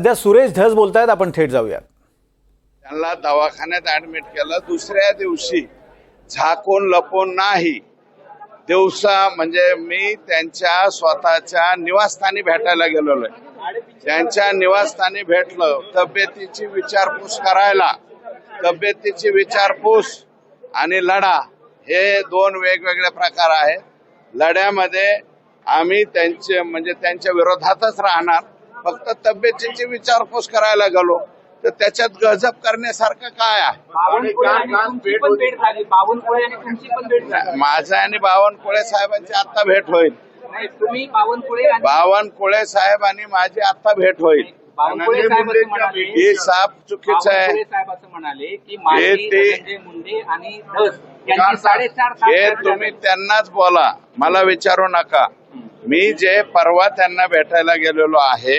सध्या सुरेश धस बोलतायत आपण थेट जाऊयात. त्यांना दवाखान्यात ऍडमिट केलं. दुसऱ्या दिवशी झाकून लपून नाही. दिवसा म्हणजे मी त्यांच्या स्वतःच्या निवासस्थानी भेटायला गेलेलो आहे. त्यांच्या निवासस्थानी भेटलं. तब्येतीची विचारपूस करायला. तब्येतीची विचारपूस आणि लढा हे दोन वेगवेगळे प्रकार आहेत. लढ्यामध्ये आम्ही त्यांचे म्हणजे त्यांच्या विरोधातच राहणार. फक्त तब्येतीची विचारपूस करायला गेलो. तर त्याच्यात गजब करण्यासारखं काय आहे? माझा आणि बावनकुळे साहेबांची आता भेट होईल. नाही तुम्ही बावनकुळे साहेब आणि माझी आता भेट होईल. हे साप चुकीचं आहे. हे तुम्ही. त्यांनाच बोला. मला विचारू नका. मी जे परवा त्यांना भेटायला गेलेलो आहे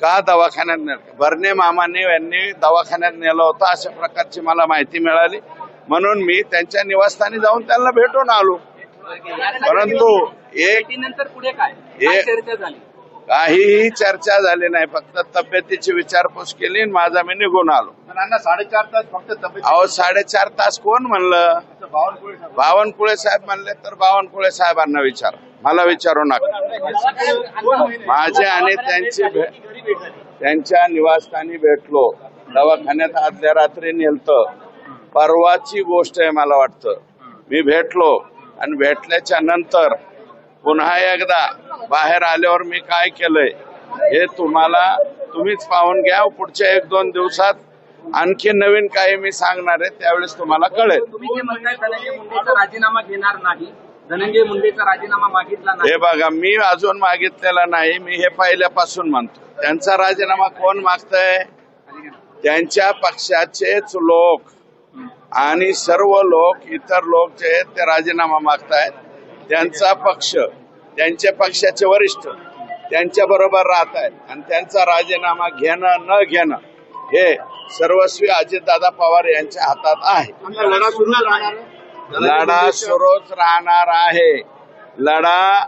का दवाखान्यात नेलं? भरणे मामाने यांनी दवाखान्यात नेलं होतं अशा प्रकारची मला माहिती मिळाली. म्हणून मी त्यांच्या निवासस्थानी जाऊन त्यांना भेटून आलो. परंतु एक भेटीनंतर पुढे काय? काय चर्चा झाली? काहीही चर्चा झाली नाही. फक्त तब्येतीची विचारपूस केली आणि माझा मी निघून आलो. साडेचार तास फक्त तब्येत अहो साडेचार तास कोण म्हणलं? बावनकुळे साहेब. म्हणले तर बावनकुळे साहेबांना विचार. मला विचारू नका. माझे आणि त्यांची भे- त्यांच्या निवासस्थानी भेटलो. दवाखान्यात आदल्या रात्री नेलत. परवाची गोष्ट आहे मला वाटतं. मी भेटलो आणि भेटल्याच्या नंतर पुन्हा एकदा बाहेर आल्यावर मी काय केलंय? हे तुम्हाला तुम्हीच पाहून घ्या. पुढच्या एक दोन दिवसात आणखी नवीन काही मी सांगणार आहे त्यावेळेस तुम्हाला कळेल. राजीनामा घेणार नाही. धनंजय मुंडेचा राजीनामा मागितला नाही. हे बघा मी अजून मागितलेला नाही मी हे पहिल्यापासून म्हणतो. त्यांचा राजीनामा कोण मागतय? त्यांच्या पक्षाचेच लोक. आणि सर्व लोक इतर लोक जे आहेत ते राजीनामा मागतायत. त्यांचा पक्ष त्यांच्या पक्षाचे वरिष्ठ त्यांच्या बरोबर राहत आहेत आणि त्यांचा राजीनामा घेणं न घेणं हे सर्वस्वी अजितदादा पवार यांच्या हातात आहे. लढा सुरू. लढा सुरूच राहणार आहे. लढा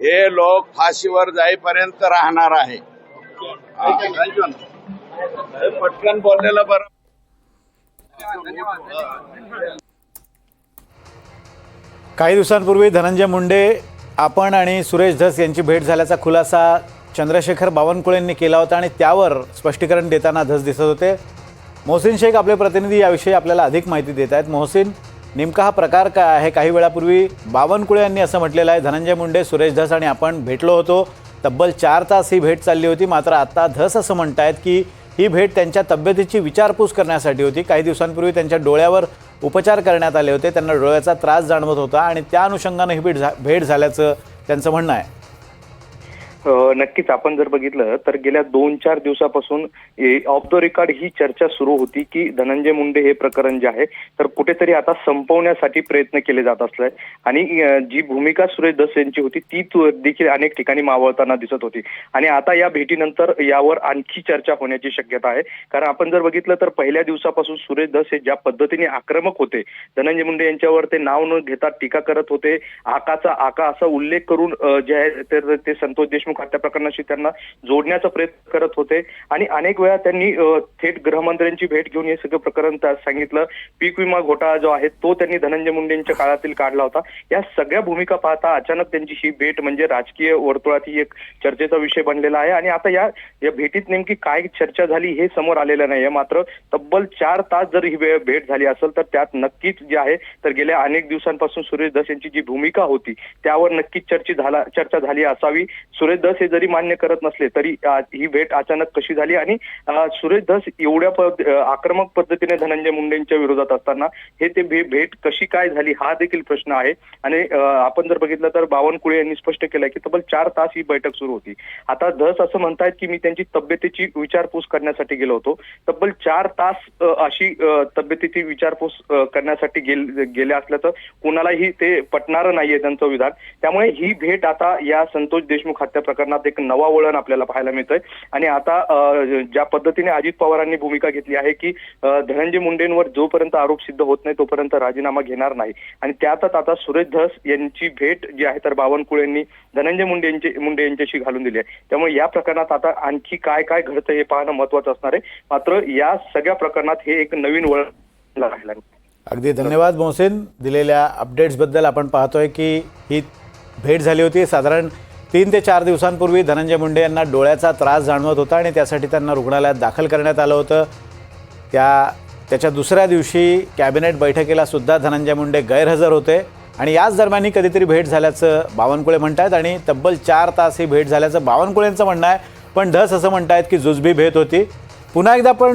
हे लोक फाशीवर जाईपर्यंत राहणार आहे. पटकन बोललेलं बरं. काही दिवसांपूर्वी धनंजय मुंडे आपण आणि सुरेश धस यांची भेट झाल्याचा खुलासा चंद्रशेखर बावनकुळेंनी केला होता आणि त्यावर स्पष्टीकरण देताना धस दिसत होते. मोहसिन शेख आपले प्रतिनिधी याविषयी आपल्याला अधिक माहिती देत आहेत. मोहसिन नेमका हा प्रकार काय आहे? काही वेळापूर्वी बावनकुळे यांनी असं म्हटलेलं आहे धनंजय मुंडे सुरेश धस आणि आपण भेटलो होतो. तब्बल चार तास ही भेट चालली होती. मात्र आत्ता धस असं म्हणत आहेत की ही भेट त्यांच्या तब्येतीची विचारपूस करण्यासाठी होती. काही दिवसांपूर्वी त्यांच्या डोळ्यावर उपचार करण्यात आले होते. त्यांना डोळ्याचा त्रास जाणवत होता आणि त्या अनुषंगानं ही भेट झा भेट झाल्याचं त्यांचं म्हणणं आहे. नक्कीच आपण जर बघितलं तर गेल्या दोन चार दिवसापासून ऑफ द रेकॉर्ड ही चर्चा सुरू होती की धनंजय मुंडे हे प्रकरण जे आहे तर कुठेतरी आता संपवण्यासाठी प्रयत्न केले जात असलाय आणि जी भूमिका सुरेश दस यांची होती ती देखील अनेक ठिकाणी मावळताना दिसत होती. आणि आता या भेटीनंतर यावर आणखी चर्चा होण्याची शक्यता आहे. कारण आपण जर बघितलं तर पहिल्या दिवसापासून सुरेश दस हे ज्या पद्धतीने आक्रमक होते धनंजय मुंडे यांच्यावर ते नाव न घेता टीका करत होते. आकाचा आका असा उल्लेख करून जे आहे ते संतोष देशमुख देशमुख हत्या प्रकरणाशी त्यांना जोडण्याचा प्रयत्न करत होते. आणि अनेक वेळा त्यांनी थेट गृहमंत्र्यांची भेट घेऊन हे सगळं प्रकरण सांगितलं. पीक विमा घोटाळा जो आहे तो त्यांनी धनंजय मुंडेंच्या काळातील काढला होता. या सगळ्या भूमिका पाहता अचानक त्यांची ही भेट म्हणजे राजकीय वर्तुळात ही एक चर्चेचा विषय बनलेला आहे. आणि आता या या भेटीत नेमकी काय चर्चा झाली हे समोर आलेलं नाहीये. मात्र तब्बल चार तास जर ही भेट झाली असेल तर त्यात नक्कीच जे आहे तर गेल्या अनेक दिवसांपासून सुरेश धस यांची जी भूमिका होती त्यावर नक्कीच चर्चा झाला चर्चा झाली असावी. सुरेश धस हे जरी मान्य करत नसले तरी ही भेट अचानक कशी झाली? आणि सुरेश धस एवढ्या पद- आक्रमक पद्धतीने धनंजय मुंडेंच्या विरोधात असताना हे ते भेट कशी काय झाली हा देखील प्रश्न आहे. आणि आपण जर बघितलं तर बावनकुळे यांनी स्पष्ट केलंय की तब्बल चार तास ही बैठक सुरू होती. आता धस असं म्हणतायत की मी त्यांची तब्येतीची विचारपूस करण्यासाठी गेलो होतो. तब्बल चार तास अशी तब्येतीची विचारपूस करण्यासाठी गेल- गेले असल्याचं कोणालाही ते पटणारं नाहीये त्यांचं विधान. त्यामुळे ही भेट आता या संतोष देशमुख हत्या प्रकरणात एक नवा वळण आपल्याला पाहायला मिळतंय. आणि आता ज्या पद्धतीने अजित पवारांनी भूमिका घेतली आहे की धनंजय मुंडेंवर जोपर्यंत आरोप सिद्ध होत नाही तोपर्यंत राजीनामा घेणार नाही. आणि त्यातच आता सुरेश धस यांची भेट जी आहे तर बावनकुळेंनी धनंजय मुंडे यांचे मुंडे यांच्याशी घालून दिली आहे. त्यामुळे या प्रकरणात आता आणखी काय काय घडतं हे पाहणं महत्वाचं असणार आहे. मात्र या सगळ्या प्रकरणात हे एक नवीन वळण राहिलं अगदी धन्यवाद मोहसेन. दिलेल्या अपडेट्सबद्दल आपण पाहतोय की ही भेट झाली होती. साधारण तीन ते चार दिवसांपूर्वी धनंजय मुंडे यांना डोळ्याचा त्रास जाणवत होता आणि त्यासाठी त्यांना रुग्णालयात दाखल करण्यात आलं होतं. त्या त्याच्या दुसऱ्या दिवशी कॅबिनेट बैठकीला सुद्धा धनंजय मुंडे गैरहजर होते आणि याच दरम्यान ही कधीतरी भेट झाल्याचं बावनकुळे म्हणत आहेत आणि तब्बल चार तास ही भेट झाल्याचं बावनकुळेंचं म्हणणं आहे. पण धस असं म्हणत आहेत की जुजबी भेट होती. पुन्हा एकदा पण